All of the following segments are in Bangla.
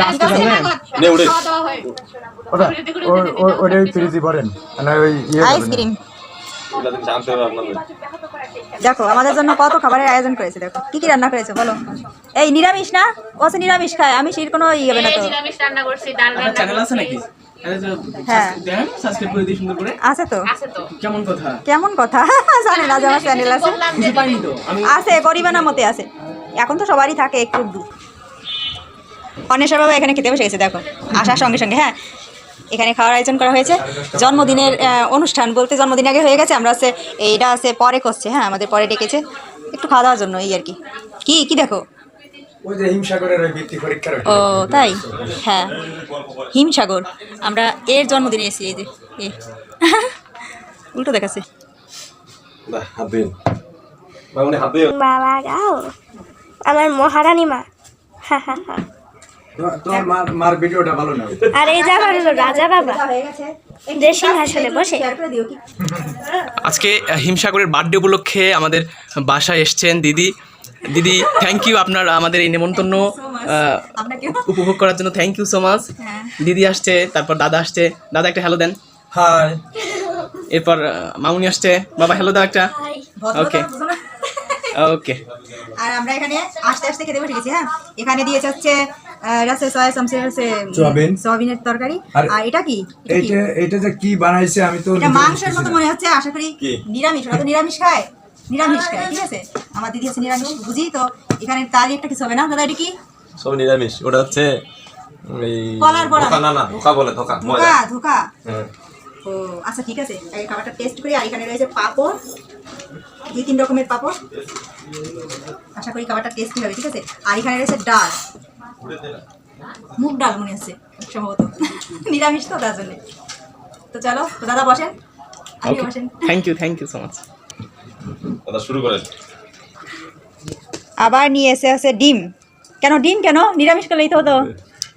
এটা আসতে জানলেন ওটা ও- ও- ভরেন না ওই ইয়ে। আইসক্রিম দেখো আমাদের জন্য কত খাবারের আয়োজন করেছে দেখো। কি কি রান্না করেছে বলো। এই নিরামিষ না? ও সে নিরামিষ খায়। আমি শির কোনো ইয়ে হবে না তো। নিরামিষ রান্না করছি ডাল রান্না আছে নাকি? হ্যাঁ। দেখেন সাবস্ক্রাইব করে দিই সুন্দর করে। আছে তো। কেমন কথা? কেমন কথা? জানে না যে আমার চ্যানেল আছে আছে গরিবানা মতে আছে। এখন তো সবারই থাকে একটু দু অন্বেষা বাবা এখানে খেতে বসে গেছে দেখো। আসার সঙ্গে সঙ্গে হ্যাঁ? এখানে খাওয়ার আয়োজন করা হয়েছে। জন্মদিনের অনুষ্ঠান বলতে জন্মদিন আগে হয়ে গেছে আমরা আছে এইটা আছে পরে করছে হ্যাঁ? আমাদের পরে ডেকেছে। একটু খাওয়া দাওয়ার জন্য এই আর কি। কি কি দেখো? ওই যে হিমসাগরের ওই বৃত্তি পরীক্ষার ওইটা। ও তাই? হ্যাঁ। হিমসাগর। আমরা এর জন্মদিনে এসেছি এই যে এ। উল্টো দেখাচ্ছে। বাবা গাও আমার মহারানী মা। হা হা হা তো- তোমার মার মার ভিডিওটা ভালো না আর এই যে আমার হলো রাজা বাবা। যে সিংহাসনে বসে। শেয়ার করে দিও কি? আজকে হিমসাগরের বার্থডে উপলক্ষে আমাদের বাসায় এসছেন দিদি। দিদি থ্যাংক ইউ আপনার আমাদের এই নেমন্তন্ন উপভোগ করার জন্য থ্যাংক ইউ সো মাচ হ্যাঁ। দিদি আসছে তারপর দাদা আসছে। দাদা একটা হ্যালো দেন। হাই এরপর মামুনি আসছে। বাবা হ্যালো দাও একটা। ওকে ওকে আর আমরা এখানে আস্তে আস্তে খেতে বসে গেছি হ্যাঁ? এখানে দিয়েছে হচ্ছে এটা হচ্ছে সয়া চামচের হচ্ছে সোয়াবিন। সোয়াবিনের তরকারি। আর- এটা কি? এটা এইটা যে কি বানাইছে আমি তো এটা মাংসের মতো মনে হচ্ছে আশা করি নিরামিষ ওরা তো নিরামিষ খায়। নিরামিষ খায় ঠিক আছে? আমার দিদি হচ্ছে নিরামিষ বুঝি তো। এখানে তারই একটা কিছু হবে না? দাদা এটা কি? সব নিরামিষ। ওটা হচ্ছে এই কলার বড়া। ধোকা না না ধোকা বলে ধোকা ধোকা ধোকা। হ্যাঁ। ও আচ্ছা ঠিক আছে। এই খাবারটা টেস্ট করি আর এখানে রয়েছে পাঁপড়। দুই তিন রকমের পাঁপড়। আশা করি খাবারটা টেস্টি হবে ঠিক আছে? আর এখানে রয়েছে ডাল। মুগ ডাল মনে হচ্ছে সম্ভবত। নিরামিষ তো তার জন্য। তো চলো দাদা বসেন। আপনি বসেন। Thank you thank you so much কথা শুরু করেন। আবার নিয়ে এসে আছে ডিম। কেন ডিম কেন? নিরামিষ করলেই তো হতো।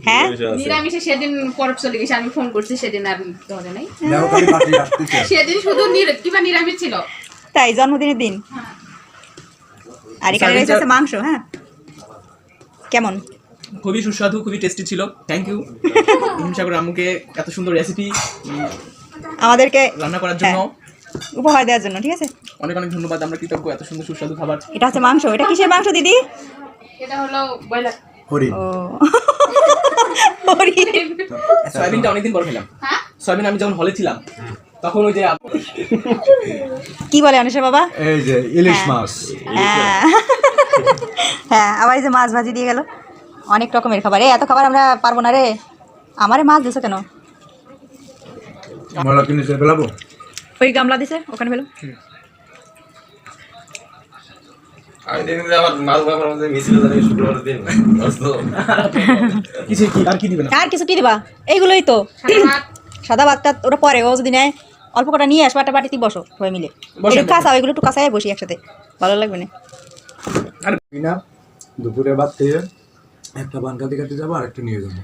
হ্যাঁ? নিরামিষ সেদিন পরব চলে গেছে আমি ফোন করছি সেদিন আর ধরে নাই। সেদিন শুধু কিবা নিরামিষ ছিল। তাই জন্মদিনের দিন। আর এখানে রয়েছে মাংস হ্যাঁ? কেমন? খুবই সুস্বাদু খুবই টেস্টি ছিল। থ্যাংক ইউ হিমসাগর আম্মুকে এত সুন্দর রেসিপি আমাদেরকে রান্না করার জন্য। হ্যাঁ। উপহার দেওয়ার জন্য ঠিক আছে? অনেক অনেক ধন্যবাদ আমরা কৃতজ্ঞ এত সুন্দর সুস্বাদু খাবার। এটা হচ্ছে মাংস এটা কিসের মাংস দিদি? এটা হলো ব্রয়লার। হরি ও। হরি। সয়াবিনটা অনেকদিন পর খেলাম। হ্যাঁ? সয়াবিন আমি যখন হলে ছিলাম তখন ওই যে কি বলে অনেশা বাবা? এই যে ইলিশ হ্যাঁ। মাছ। হ্যাঁ। হ্যাঁ আবার এই যে মাছ ভাজি দিয়ে গেল। অনেক রকমের খাবার। এ এত খাবার আমরা পারব না রে। আমারে মাছ দিছো কেন? ওই গামলা দিছে ওখানে ফেলো। আর কি দিবে আর কিছু কি দিবা? এইগুলোই তো। সাদা ভাত সাদা ভাতটা ওটা পরে ও যদি নেয় অল্প কটা নিয়ে আসবা একটা বাটিতে বসো সবাই মিলে। বসে একটু কাঁচা ওইগুলো একটু কাঁচায় বসি একসাথে। ভালো লাগবে না? না দুপুরে ভাত খেয়ে একটা বান কাতে কাতে যাব আর একটা নিয়ে যাব।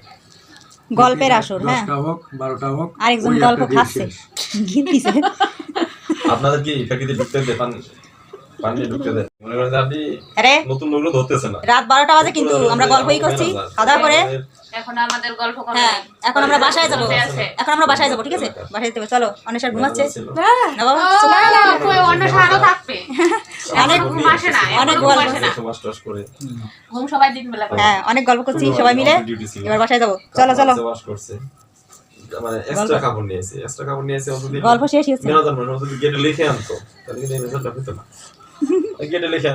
গল্পের আসর হ্যাঁ। দশটা হোক বারোটা হোক আরেকজন গল্প খাচ্ছে। গিলতিছে আপনাদের কি ফ্যাক্টরিতে ঢুকতে পান পানি নতুন ধরতেছে না। রাত বারোটা বাজে কিন্তু আমরা গল্পই করছি খাওয়া করে। এখন আমাদের গল্প হ্যাঁ এখন আমরা বাসায় যাব। এখন আমরা বাসায় যাব ঠিক আছে? বাসায় যেতে চলো অনেক ঘুমাচ্ছে। না বাবা? ও, না, কই অন্য থাকবে। অনেক ঘুম আসে না অনেক এখন ঘুম গল্প। আসে না। মাস টাস করে। ঘুম সবাই দিন বেলা করে। হ্যাঁ অনেক গল্প করছি সবাই মিলে। এবার বাসায় যাব। চলো চলো। মানে এক্সট্রা কাপড় নিয়েছে এক্সট্রা কাপড় নিয়েছে গল্প শেষ হচ্ছে না। মানে গেটে লিখে আনতো। তাহলে কিন্তু এই রেজাল্টটা হতো না। গেটে লিখে